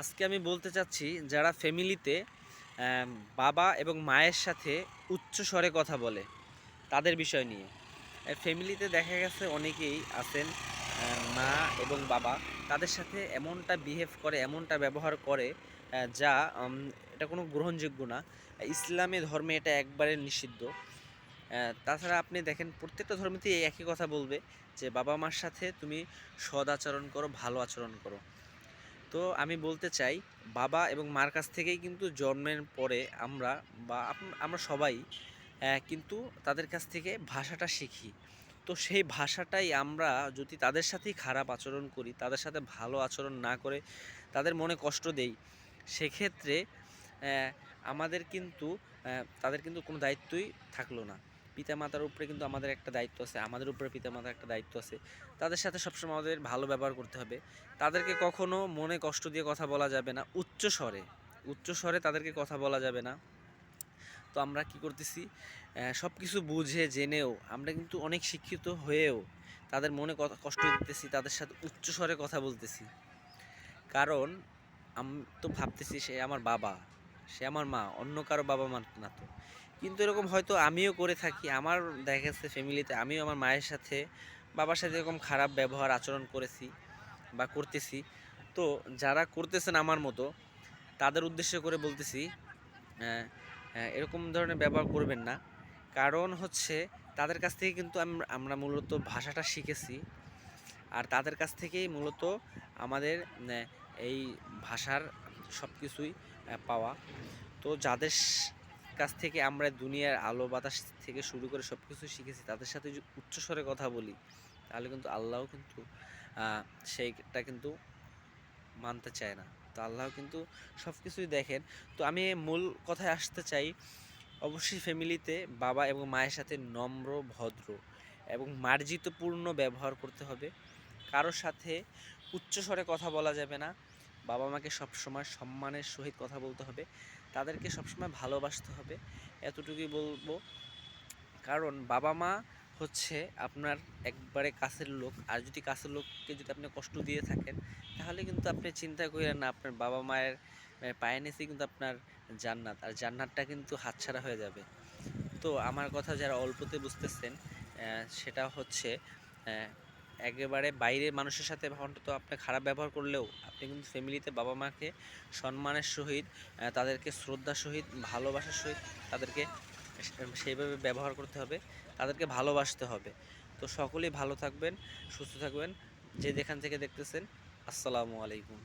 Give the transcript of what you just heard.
আজকে আমি বলতে চাচ্ছি, যারা ফ্যামিলিতে বাবা এবং মায়ের সাথে উচ্চ স্বরে কথা বলে, তাদের বিষয় নিয়ে। ফ্যামিলিতে দেখা গেছে অনেকেই আছেন মা এবং বাবা, তাদের সাথে এমনটা বিহেভ করে, এমনটা ব্যবহার করে যা এটা কোনো গ্রহণযোগ্য না। ইসলামী ধর্মে এটা একবারে নিষিদ্ধ। তাছাড়া আপনি দেখেন, প্রত্যেকটা ধর্মেতেই একই কথা বলবে, যে বাবা মার সাথে তুমি সদ আচরণ করো, ভালো আচরণ করো। তো আমি বলতে চাই, বাবা এবং মার কাছ থেকেই কিন্তু জন্মের পরে আমরা বা আমরা সবাই কিন্তু তাদের কাছ থেকে ভাষাটা শিখি। তো সেই ভাষাটাই আমরা যদি তাদের সাথেই খারাপ আচরণ করি, তাদের সাথে ভালো আচরণ না করে তাদের মনে কষ্ট দেই, সেক্ষেত্রে আমাদের কিন্তু তাদের কিন্তু কোনো দায়িত্বই থাকল না। পিতামাতার উপরে কিন্তু আমাদের একটা দায়িত্ব আছে, আমাদের উপরে পিতামাতার একটা দায়িত্ব আছে। তাদের সাথে সবসময় আমাদের ভালো ব্যবহার করতে হবে। তাদেরকে কখনো মনে কষ্ট দিয়ে কথা বলা যাবে না, উচ্চ স্বরে উচ্চ স্বরে তাদেরকে কথা বলা যাবে না। তো আমরা কি করতেছি সব কিছু বুঝে, জেনেও, আমরা কিন্তু অনেক শিক্ষিত হয়েও তাদের মনে কষ্ট দিতেছি, তাদের সাথে উচ্চ স্বরে কথা বলতেছি। কারণ, আমি, তো ভাবতেছি সে আমার বাবা, সে আমার মা, অন্য কারও বাবা মা না তো। কিন্তু এরকম হয়তো আমিও করে থাকি। আমার দেখা গেছে ফ্যামিলিতে আমিও আমার মায়ের সাথে বাবার সাথে এরকম খারাপ ব্যবহার, আচরণ করেছি বা করতেছি। তো যারা করতেছেন আমার মতো, তাদের উদ্দেশ্য করে বলতেছি এরকম ধরনের ব্যবহার করবেন না। কারণ হচ্ছে তাদের কাছ থেকে কিন্তু আম- আমরা মূলত ভাষাটা শিখেছি। আর তাদের কাছ থেকেই মূলত আমাদের এই ভাষার সব কিছুই পাওয়া। তো যাদের কাছ থেকে আমরা দুনিয়ার আলো বাতাস থেকে শুরু করে সব কিছু শিখেছি, তাদের সাথে যদি উচ্চস্বরে কথা বলি, তাহলে কিন্তু আল্লাহও কিন্তু সেইটা কিন্তু মানতে চায় না। তো আল্লাহ কিন্তু সব কিছুই দেখেন। তো আমি মূল কথায় আসতে চাই, অবশ্যই ফ্যামিলিতে বাবা এবং মায়ের সাথে নম্র, ভদ্র এবং মার্জিতপূর্ণ ব্যবহার করতে হবে। কারোর সাথে উচ্চস্বরে কথা বলা যাবে না। বাবা মাকে সবসময় সম্মানের সহিত কথা বলতে হবে। তাদেরকে সবসময় ভালোবাসতে হবে। এতটুকুই বলব, কারণ বাবা মা হচ্ছে আপনার একবারে কাছের লোক। আর যদি কাছের লোককে যদি আপনি কষ্ট দিয়ে থাকেন, তাহলে কিন্তু আপনি চিন্তা করেন না, আপনার বাবা মায়ের পায়ে নিচেই কিন্তু আপনার জান্নাত। আর জান্নাতটা কিন্তু হাতছাড়া হয়ে যাবে। তো আমার কথা যারা অল্পতে বুঝতেছেন সেটা হচ্ছে একেবারে বাইরের মানুষের সাথে অন্তত আপনি খারাপ ব্যবহার করলেও আপনি কিন্তু ফ্যামিলিতে বাবা মাকে সম্মানের সহিত তাদেরকে শ্রদ্ধার সহিত, ভালোবাসার সহিত তাদেরকে সেইভাবে ব্যবহার করতে হবে, তাদেরকে ভালোবাসতে হবে। তো সকলেই ভালো থাকবেন, সুস্থ থাকবেন। যে যেখান থেকে দেখতেছেন, আসসালামু আলাইকুম।